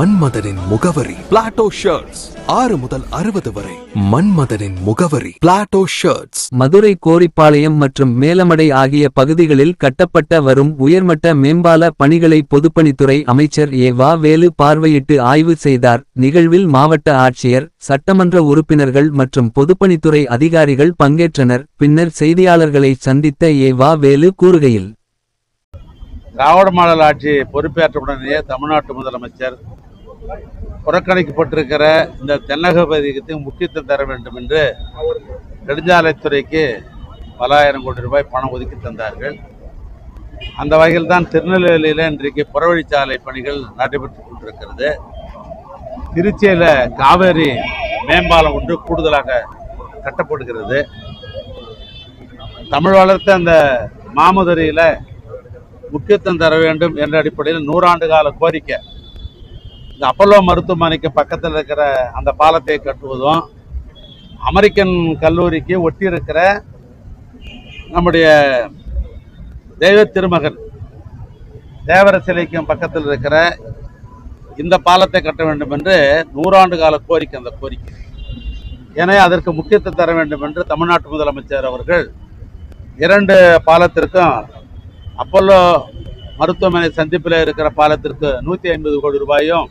மன்மதனின் முகவரி Plato shirts ஆறு முதல் அறுபது வரை மன்மதனின் முகவரி பிளாட்டோ ஷர்ட்ஸ் மதுரை கோரிப்பாளையம் மற்றும் மேலமடை ஆகிய பகுதிகளில் கட்டப்பட்ட வரும் உயர்மட்ட மேம்பால பணிகளை பொதுப்பணித்துறை அமைச்சர் ஏ வா வேலு பார்வையிட்டு ஆய்வு செய்தார். நிகழ்வில் மாவட்ட ஆட்சியர் சட்டமன்ற உறுப்பினர்கள் மற்றும் பொதுப்பணித்துறை அதிகாரிகள் பங்கேற்றனர். பின்னர் செய்தியாளர்களை சந்தித்த ஏ வா வேலு கூறுகையில் திராவிட மாடல் ஆட்சி பொறுப்பேற்றவுடனேயே தமிழ்நாட்டு முதலமைச்சர் புறக்கணிக்கப்பட்டிருக்கிற இந்த தென்னக பகுதிக்கு முக்கியத்துவம் தர வேண்டும் என்று நெடுஞ்சாலைத்துறைக்கு பலாயிரம் கோடி ரூபாய் பணம் ஒதுக்கி தந்தார்கள். அந்த வகையில் தான் திருநெல்வேலியில் இன்றைக்கு புறவழிச்சாலை பணிகள் நடைபெற்றுக் கொண்டிருக்கிறது. திருச்சியில் காவேரி மேம்பாலம் ஒன்று கூடுதலாக கட்டப்படுகிறது. தமிழ் வளர்த்த அந்த மாமதுரையில் முக்கியத்துவம் தர வேண்டும் என்ற அடிப்படையில் நூறாண்டு கால கோரிக்கை இந்த அப்பல்லோ மருத்துவமனைக்கு பக்கத்தில் இருக்கிற அந்த பாலத்தை கட்டுவதும் அமெரிக்கன் கல்லூரிக்கு ஒட்டி இருக்கிற நம்முடைய தெய்வ திருமகன் தேவர சிலைக்கும் பக்கத்தில் இருக்கிற இந்த பாலத்தை கட்ட வேண்டும் என்று நூறாண்டு கால கோரிக்கை அந்த கோரிக்கை. எனவே அதற்கு முக்கியத்துவம் தர வேண்டும் என்று தமிழ்நாட்டு முதலமைச்சர் அவர்கள் இரண்டு பாலத்திற்கும் அப்பல்லோ மருத்துவமனை சந்திப்பில் இருக்கிற பாலத்திற்கு நூற்றி ஐம்பது கோடி ரூபாயும்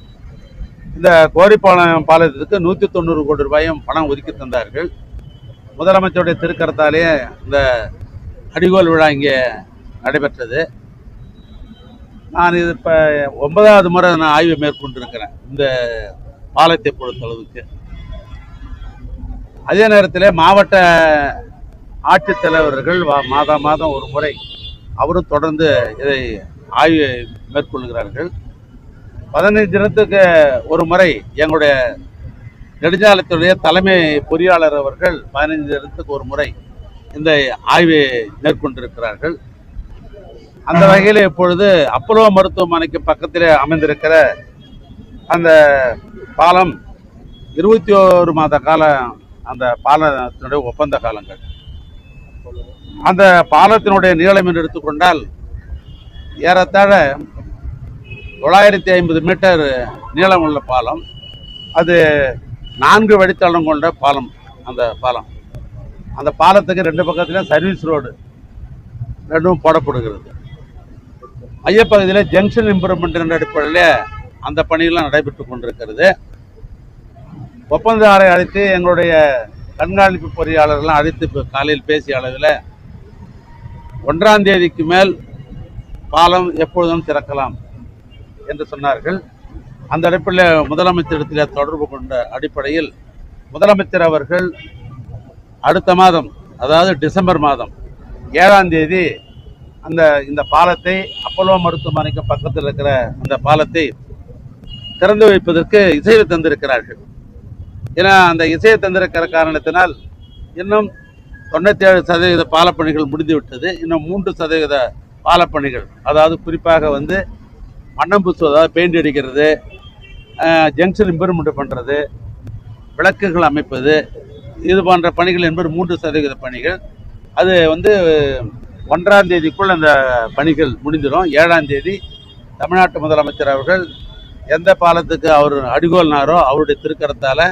இந்த கோரிப்பாளையம் பாலத்திற்கு நூற்றி தொண்ணூறு கோடி ரூபாயும் பணம் ஒதுக்கி தந்தார்கள். முதலமைச்சருடைய திருக்கரத்தாலே இந்த அடிகோல் விழா இங்கே நடைபெற்றது. நான் இது இப்போ ஒன்பதாவது முறை நான் ஆய்வு மேற்கொண்டிருக்கிறேன் இந்த பாலத்தை பொறுத்தளவுக்கு. அதே நேரத்தில் மாவட்ட ஆட்சித்தலைவர்கள் மாதம் மாதம் ஒரு முறை அவரும் தொடர்ந்து இதை ஆய்வு மேற்கொள்கிறார்கள். பதினைஞ்சு தினத்துக்கு ஒரு முறை எங்களுடைய நெடுஞ்சாலைத்துடைய தலைமை பொறியாளர் அவர்கள் பதினைஞ்சு தினத்துக்கு ஒரு முறை இந்த ஆய்வை மேற்கொண்டிருக்கிறார்கள். அந்த வகையில் இப்பொழுது அப்போலோ மருத்துவமனைக்கு பக்கத்தில் அமைந்திருக்கிற அந்த பாலம் இருபத்தி ஓரு மாத காலம் அந்த பாலத்தினுடைய ஒப்பந்த காலங்கள். அந்த பாலத்தினுடைய நீளம் என்று எடுத்துக்கொண்டால் ஏறத்தாழ தொள்ளாயிரத்தி ஐம்பது மீட்டர் நீளம் உள்ள பாலம். அது நான்கு வழித்தளம் கொண்ட பாலம் அந்த பாலம். அந்த பாலத்துக்கு ரெண்டு பக்கத்துலேயும் சர்வீஸ் ரோடு ரெண்டும் போடப்படுகிறது. மையப்பகுதியில் ஜங்ஷன் இம்ப்ரூவ்மெண்ட் என்ற அடிப்படையில் அந்த பணியெல்லாம் நடைபெற்று கொண்டிருக்கிறது. ஒப்பந்ததாரை அழைத்து எங்களுடைய கண்காணிப்பு பொறியாளர்கள்லாம் அழைத்து இப்போ காலையில் பேசிய அளவில் ஒன்றாம் தேதிக்கு மேல் பாலம் எப்பொழுதும் திறக்கலாம். என்று சொன்னார்கள். அந்த அடிப்படையில் முதலமைச்சரிடத்தில் தொடர்பு கொண்ட அடிப்படையில் முதலமைச்சர் அவர்கள் அடுத்த மாதம் அதாவது டிசம்பர் மாதம் ஏழாம் தேதி அந்த இந்த பாலத்தை அப்போலோ மருத்துவமனைக்கு பக்கத்தில் இருக்கிற அந்த பாலத்தை திறந்து வைப்பதற்கு இசைவு தந்திருக்கிறார்கள். ஏன்னா அந்த இசையை தந்திருக்கிற காரணத்தினால் இன்னும் தொண்ணூற்றி ஏழு சதவீத பாலப்பணிகள் முடிந்துவிட்டது. இன்னும் மூன்று சதவீத பாலப்பணிகள் அதாவது குறிப்பாக வந்து மண்ணம் பூசுவது அதாவது பெயிண்ட் அடிக்கிறது ஜங்ஷன் இம்ப்ரூவ்மெண்ட் பண்ணுறது விளக்குகள் அமைப்பது இது போன்ற பணிகள் என்பது மூன்று சதவீத பணிகள். அது வந்து ஒன்றாம் தேதிக்குள் அந்த பணிகள் முடிஞ்சிடும் ஏழாம் தேதி தமிழ்நாட்டு முதலமைச்சர் அவர்கள் எந்த பாலத்துக்கு அவர் அடிகோல்னாரோ அவருடைய திருக்கரத்தால்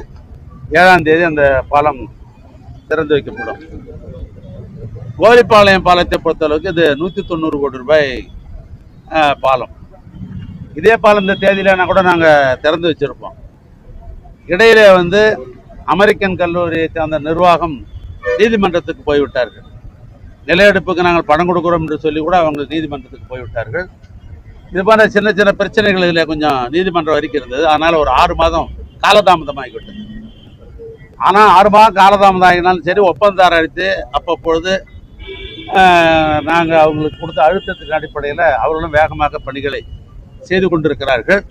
ஏழாம் தேதி அந்த பாலம் திறந்து வைக்கப்படும். கோரிப்பாளையம் பாலத்தை பொறுத்தளவுக்கு இது நூற்றி தொண்ணூறு கோடி ரூபாய் பாலம். இதே போல் இந்த தேதியிலனா கூட நாங்கள் திறந்து வச்சுருப்போம். இடையில வந்து அமெரிக்கன் கல்லூரியை சார்ந்த நிர்வாகம் நீதிமன்றத்துக்கு போய்விட்டார்கள். நிலையெடுப்புக்கு நாங்கள் பணம் கொடுக்குறோம் என்று சொல்லி கூட அவங்க நீதிமன்றத்துக்கு போய்விட்டார்கள். இது போன்ற சின்ன சின்ன பிரச்சனைகள் இதில் கொஞ்சம் நீதிமன்றம் வரைக்கும் இருந்தது. அதனால் ஒரு ஆறு மாதம் காலதாமதமாகிவிட்டது. ஆனால் ஆறு மாதம் காலதாமதம் ஆகினாலும் சரி ஒப்பந்தாரம் அடித்து அப்பப்பொழுது நாங்கள் அவங்களுக்கு கொடுத்த அழுத்தத்தின் அடிப்படையில் அவர்களும் வேகமாக பணிகளை செய்து கொண்டிருக்கிறார்கள்.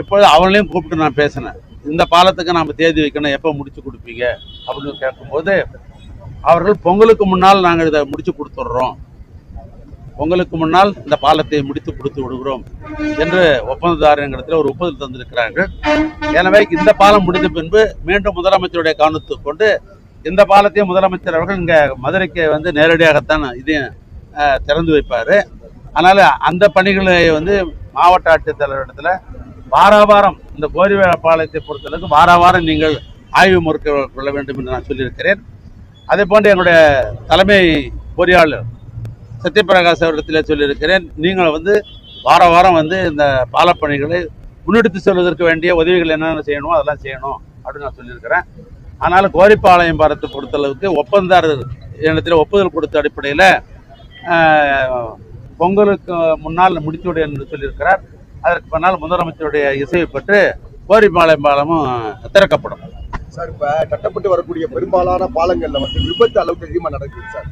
இப்பொழுது அவங்களையும் கூப்பிட்டு நான் பேசினேன். இந்த பாலத்துக்கு நாம் தேதி வைக்கணும் எப்போ முடிச்சு கொடுப்பீங்க? அப்படின்னு கேட்கும்போது அவர்கள் பொங்கலுக்கு முன்னால் நாங்கள் இதை முடிச்சு கொடுத்துட்றோம். பொங்கலுக்கு முன்னால் இந்த பாலத்தை முடித்து கொடுத்து விடுகிறோம் என்று ஒப்பந்ததாரங்களிடத்தில் ஒரு ஒப்புதல் தந்திருக்கிறார்கள். எனவே இந்த பாலம் முடிந்த பின்பு மீண்டும் முதலமைச்சருடைய கவனத்து கொண்டு இந்த பாலத்தையும் முதலமைச்சர் அவர்கள் இங்கே மதுரைக்கு வந்து நேரடியாகத்தான் இதையும் திறந்து வைப்பார். அதனால் அந்த பணிகளை வந்து மாவட்ட ஆட்சித்தலைவரிடத்தில் வார வாரம் இந்த கோரி பாளையத்தை பொறுத்தளவுக்கு வார வாரம் நீங்கள் ஆய்வு முறுக்க கொள்ள வேண்டும் என்று நான் சொல்லியிருக்கிறேன். அதே போன்று என்னுடைய தலைமை பொறியாளர் சத்யபிரகாஷ் அவரிடத்தில் சொல்லியிருக்கிறேன். நீங்கள் வந்து வார வாரம் வந்து இந்த பாலப்பணிகளை முன்னெடுத்து செல்வதற்கு வேண்டிய உதவிகள் என்னென்ன செய்யணுமோ அதெல்லாம் செய்யணும் அப்படின்னு நான் சொல்லியிருக்கிறேன். ஆனால் கோரிப்பாளையம் பாரத்தை பொறுத்தளவுக்கு ஒப்பந்தாரர் இடத்துல ஒப்புதல் கொடுத்த அடிப்படையில் பொங்கலுக்கு முன்னால் முடித்துவிடு என்று சொல்லியிருக்கிறார். அதற்கு பின்னால் முதலமைச்சருடைய இசையை பெற்று கோரிப்பாளையம் பாலமும் திறக்கப்படும். சார் இப்ப கட்டப்பட்டு வரக்கூடிய பெரும்பாலான பாலங்கள்ல வந்து விபத்து அளவுக்கு அதிகமா நடக்குது சார்.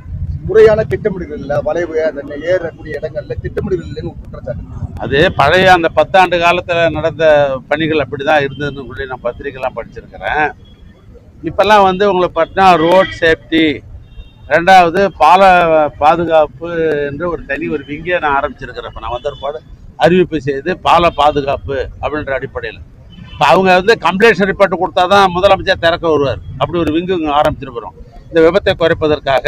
முறையான திட்டமிடுதல் இல்ல வளைவு அந்த ஏறக்கூடிய இடங்கள்ல திட்டமிடுதல் இல்லைன்னு குற்றச்சாட்டு அது பழைய அந்த பத்தாண்டு காலத்தில் நடந்த பணிகள் அப்படி தான் இருந்ததுன்னு சொல்லி நான் பத்திரிக்கைலாம் படிச்சிருக்கிறேன். இப்போல்லாம் வந்து உங்களுக்கு பார்த்தீங்கன்னா ரோட் சேஃப்டி ரெண்டாவது பால பாதுகாப்பு என்று ஒரு தனி ஒரு விங்கே நான் ஆரம்பிச்சிருக்கிறேன். இப்போ நான் வந்த அறிவிப்பு செய்து பால பாதுகாப்பு அப்படின்ற அடிப்படையில். இப்போ அவங்க வந்து கம்ப்ளைண்ட் ரிப்போர்ட் கொடுத்தா தான் முதலமைச்சர் திறக்க வருவார். அப்படி ஒரு விங்கு ஆரம்பிச்சிருக்கிறோம். இந்த விபத்தை குறைப்பதற்காக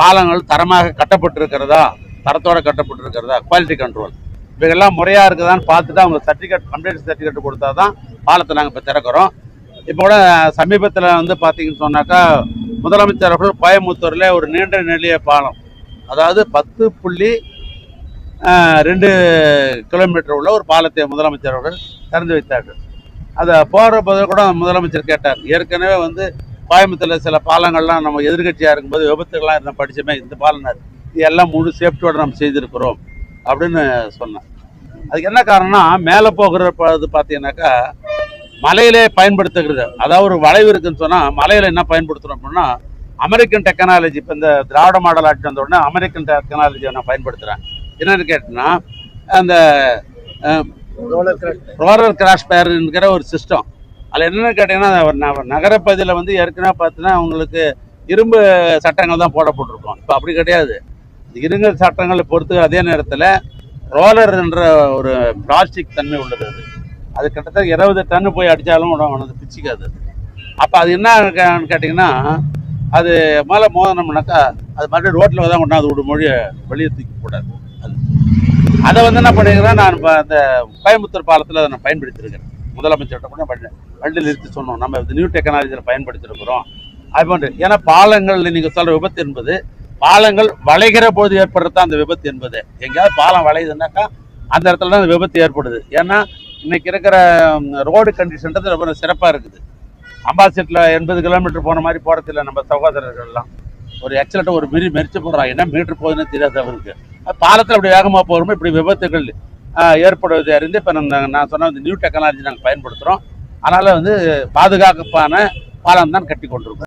பாலங்கள் தரமாக கட்டப்பட்டிருக்கிறதா? தரத்தோடு கட்டப்பட்டிருக்கிறதா? குவாலிட்டி கண்ட்ரோல் இவைகள்லாம் முறையாக இருக்குதான்னு பார்த்துட்டு அவங்க சர்டிஃபிகேட் கம்ப்ளைண்ட் சர்டிஃபிகேட் கொடுத்தா தான் பாலத்தை நாங்கள் இப்போ திறக்கிறோம். இப்போ கூட சமீபத்தில் வந்து பார்த்தீங்கன்னு சொன்னாக்கா முதலமைச்சர் அவர்கள் கோயம்புத்தூரில் ஒரு நீண்ட நெளிய பாலம். அதாவது பத்து புள்ளி ரெண்டு கிலோமீட்டர் உள்ள ஒரு பாலத்தை முதலமைச்சர் அவர்கள் திறந்து வைத்தார்கள். அதை போகிற போது கூட முதலமைச்சர் கேட்டார். ஏற்கனவே வந்து கோயம்புத்தூரில் சில பாலங்கள்லாம் நம்ம எதிர்கட்சியாக இருக்கும்போது விபத்துகள்லாம் இருந்த படித்தோமே இந்த பாலனார் இது எல்லாம் முழு சேஃப்டியோடு நம்ம செய்திருக்கிறோம் அப்படின்னு சொன்னேன் அதுக்கு என்ன காரணம்னா மேலே போகிற இது பார்த்தீங்கன்னாக்கா மலையிலே பயன்படுத்துகிறது. அதாவது ஒரு வளைவு இருக்குன்னு சொன்னால் மலையில் என்ன பயன்படுத்துகிறோம் அப்படின்னா அமெரிக்கன் டெக்னாலஜி இப்போ இந்த திராவிட மாடல் ஆட்சி வந்த உடனே அமெரிக்கன் டெக்னாலஜியை நான் பயன்படுத்துகிறேன் என்னன்னு கேட்டேன்னா அந்த ரோலர் கிராஷ் பேருங்கிற ஒரு சிஸ்டம் அதில் என்னென்னு கேட்டிங்கன்னா நகரப்பகுதியில் வந்து ஏற்கனவே பார்த்தீங்கன்னா உங்களுக்கு இரும்பு சட்டங்கள் தான் போடப்பட்டிருக்கும். இப்போ அப்படி கிடையாது. இருங்க சட்டங்களை பொறுத்து அதே நேரத்தில் ரோலர் என்ற ஒரு பிளாஸ்டிக் தன்மை உள்ளது அது. அது கிட்டத்தட்ட இருபது டன்னு போய் அடித்தாலும் உனக்கு பிச்சிக்காது. அப்போ அது என்ன கேட்டிங்கன்னா அது மேலே மோதனம்னாக்கா அது மறுபடியும் ரோட்டில் தான் கொண்டாந்து ஒரு மொழியை வெளியே தூக்கக்கூடாது அது. அதை வந்து என்ன பண்ணிக்கிறேன் நான் இப்போ அந்த கோயம்புத்தூர் பாலத்தில் அதை நான் பயன்படுத்தியிருக்கிறேன். முதலமைச்சர்கிட்ட கூட வண்டி வண்டி நிறுத்தி சொன்னோம். நம்ம இந்த நியூ டெக்னாலஜியில் பயன்படுத்தியிருக்கிறோம். அது போன்று ஏன்னா பாலங்கள் நீங்கள் சொல்கிற விபத்து என்பது பாலங்கள் வளைகிற போது ஏற்படுறது தான் அந்த விபத்து என்பது. எங்கேயாவது பாலம் வளையுதுன்னாக்கா அந்த இடத்துல தான் அந்த விபத்து ஏற்படுது. ஏன்னா இன்னைக்கு இருக்கிற ரோடு கண்டிஷன்றது ரொம்ப சிறப்பாக இருக்குது அம்பாசிட்டில் எண்பது கிலோமீட்டர் போன மாதிரி போகிறதில்ல நம்ம சகோதரர்கள்லாம் ஒரு எக்ஸலண்ட்டாக ஒரு மிரி மெரிச்சு போடுறான் என்ன மீட்டர் போகுதுன்னு தெரியாது அவருக்கு பாலத்தில் அப்படி வேகமாக போகிறோமோ இப்படி விபத்துகள் ஏற்படுவதை அறிந்து இப்போ நம்ம நான் சொன்ன நியூ டெக்னாலஜி நாங்கள் பயன்படுத்துகிறோம் அதனால் வந்து பாதுகாப்பான பாலம் தான் கட்டி கொண்டிருக்கோம்